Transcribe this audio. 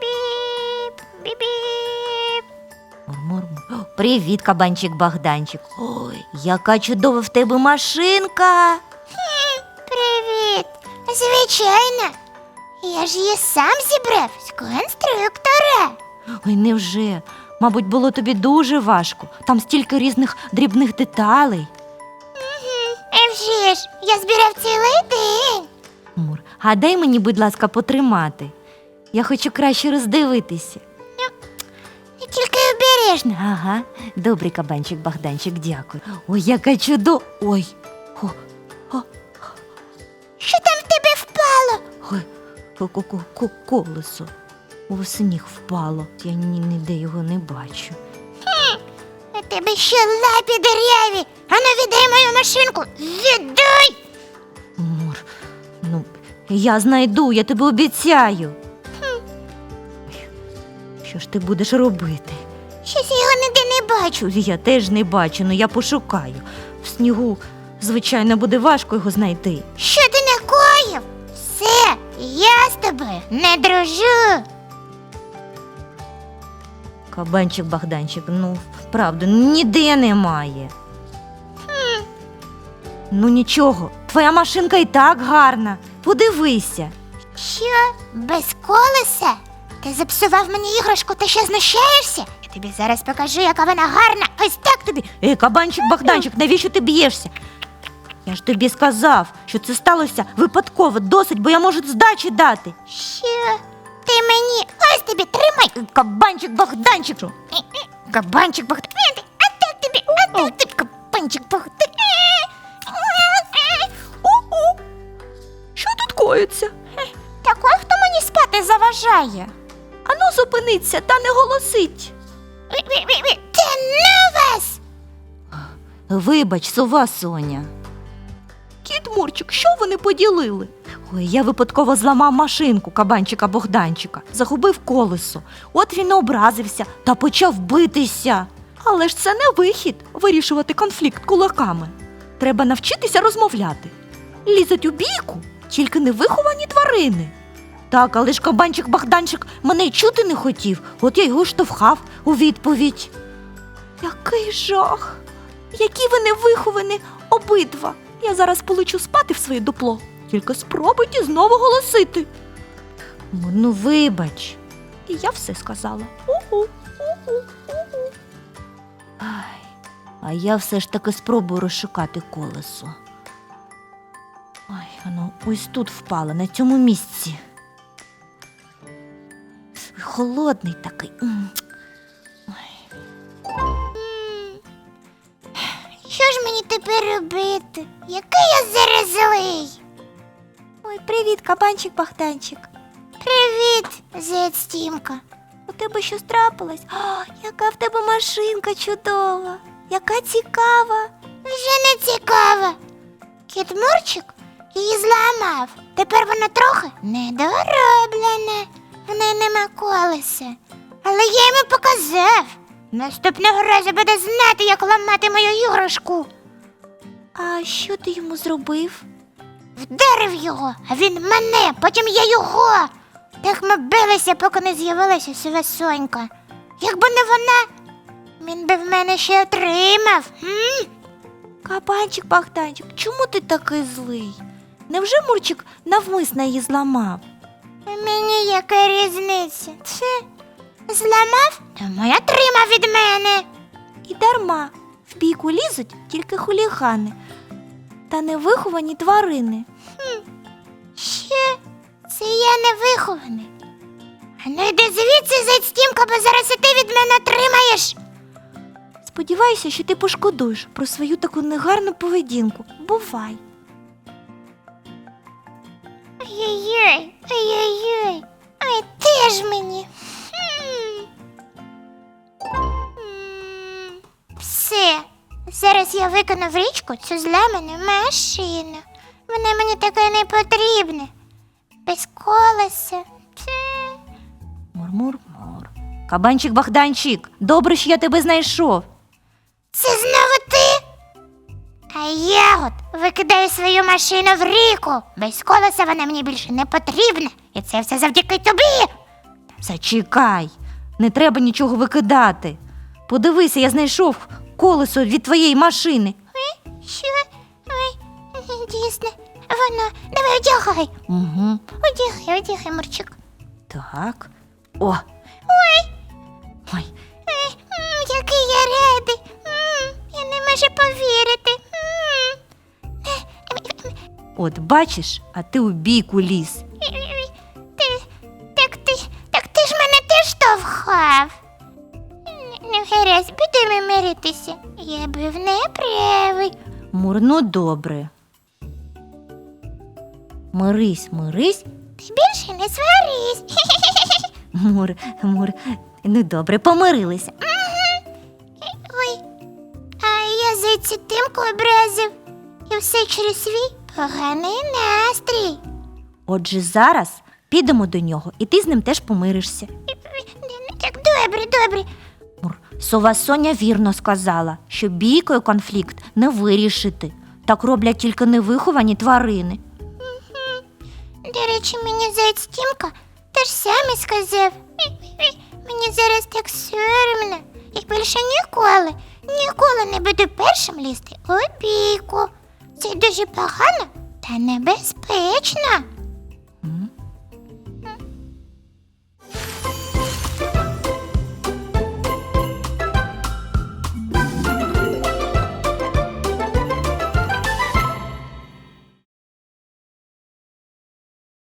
Біп-біп, біп-біп. Мур-мур-мур. Привіт, кабанчик Богданчик. Ой, яка чудова в тебе машинка. Привіт. Звичайно. Я ж її сам зібрав з конструктора. Ой, невже? Мабуть, було тобі дуже важко. Там стільки різних дрібних деталей. Е, вже ж, я збирав цілий день. Мур, а дай мені, будь ласка, потримати. Я хочу краще роздивитися. Тільки обережно. Ага, добрий кабанчик Богданчик, дякую. Ой, яка чудо. Ой. О, о, Що там в тебе впало? ой, ко- ко- ко- ко- колесо. У сніг впало. Я ні, ніде його не бачу. У тебе ще лапі дереві. Ану віддай мою машинку. Віддай. Мур, ну, я знайду, я тебе обіцяю. Що ж ти будеш робити? Щось я його ніде не бачу. Я теж не бачу, але я пошукаю. В снігу, звичайно, буде важко його знайти. Що ти накоїв? Все, я з тобою не дружу. Кабанчик Богданчик, ну, правда, ніде немає. Хм. Ну нічого, твоя машинка і так гарна. Подивися. Що? Без колеса? Ти зіпсував мені іграшку, ти ще знущаєшся? Я тобі зараз покажу, яка вона гарна. Ось так тобі. Ей, кабанчик Богданчик, навіщо ти б'єшся? Я ж тобі сказав, що це сталося випадково, досить, бо я можу здачі дати. Що? Ти мені ось тобі тримай. Кабанчик Богданчик. Кабанчик бахти. А так тобі, а так тобі, кабанчик бахти. Що тут коїться? Такой, хто мені спати заважає? Ану, зупиниться та не голосить. Ну вас! Вибач, сова Соня. Кіт Мурчик, що вони поділили? Ой, я випадково зламав машинку кабанчика Богданчика, загубив колесо. От він образився та почав битися. Але ж це не вихід вирішувати конфлікт кулаками. Треба навчитися розмовляти. Лізуть у бійку тільки невиховані тварини. Так, але ж кабанчик Богданчик мене й чути не хотів, от я його штовхав у відповідь. Який жах! Які ви невиховані обидва. Я зараз полечу спати в своє дупло. Тільки спробуйте знову голосити. Ну, вибач. І я все сказала. У-у, у-у. Ай, а я все ж таки спробую розшукати колесо. Ой, воно ось тут впало, на цьому місці. Холодний такий. Що ж мені тепер робити? Який я зараз злий? Ой, привіт, кабанчик Богданчик. Привіт, зять Стімка. У тебе щось трапилось? А, яка в тебе машинка чудова, яка цікава. Вже не цікаво. Кіт Мурчик її зламав. Тепер вона трохи недороблена. Неї нема колеса. Але я йому показав. Наступного разу буде знати, як ламати мою іграшку. А що ти йому зробив? Вдарив його, а він мене, потім я його. Так ми билися, поки не з'явилася сива сонька. Якби не вона, він би в мене ще отримав. М? Кабанчик Богданчик, чому ти такий злий? Невже Мурчик навмисно її зламав? Мені яка різниця? Це зламав, тому й отримав від мене. І дарма в бійку лізуть тільки хулігани та невиховані тварини. Що? Це я не вихований. А ну йди звідси, зайцтімка, бо зараз і ти від мене отримаєш. Сподіваюся, що ти пошкодуєш про свою таку негарну поведінку. Бувай. Ой-ой-ой, ой-ой-ой, ой, теж мені. Все, зараз я викину в річку цю зламану машину. Вона мені таке не потрібна. Без колеса. Мур-мур-мур. Кабанчик Богданчик, добре, що я тебе знайшов. Це знову ти? А я от викидаю свою машину в ріку. Без колеса вона мені більше не потрібна. І це все завдяки тобі. Зачекай, не треба нічого викидати. Подивися, я знайшов колесо від твоєї машини. Що? Ой, дійсно. Воно, давай одягай. Угу. Одягай, одягай, Мурчик. Так. О, Ой, ой, ой, м, який я радий. М, Я не можу повірити. М. Е, е, е, от бачиш, а ти у бійку ліз. Будемо. Я був неправий. Мур, ну добре. Мирись, мирись. Ти більше не сварись. Мур, мур, ну добре, помирилися. Ой, а я зайці тимку образив. І все через свій поганий настрій. Отже, зараз підемо до нього, і ти з ним теж помиришся. Так добре, добре. Сова Соня вірно сказала, що бійкою конфлікт не вирішити. Так роблять тільки невиховані тварини. До речі, мені заяць Тімка теж саме сказав. Мені зараз так соромно. Я більше ніколи, ніколи не буду першим лізти у бійку. Це дуже погано та небезпечно.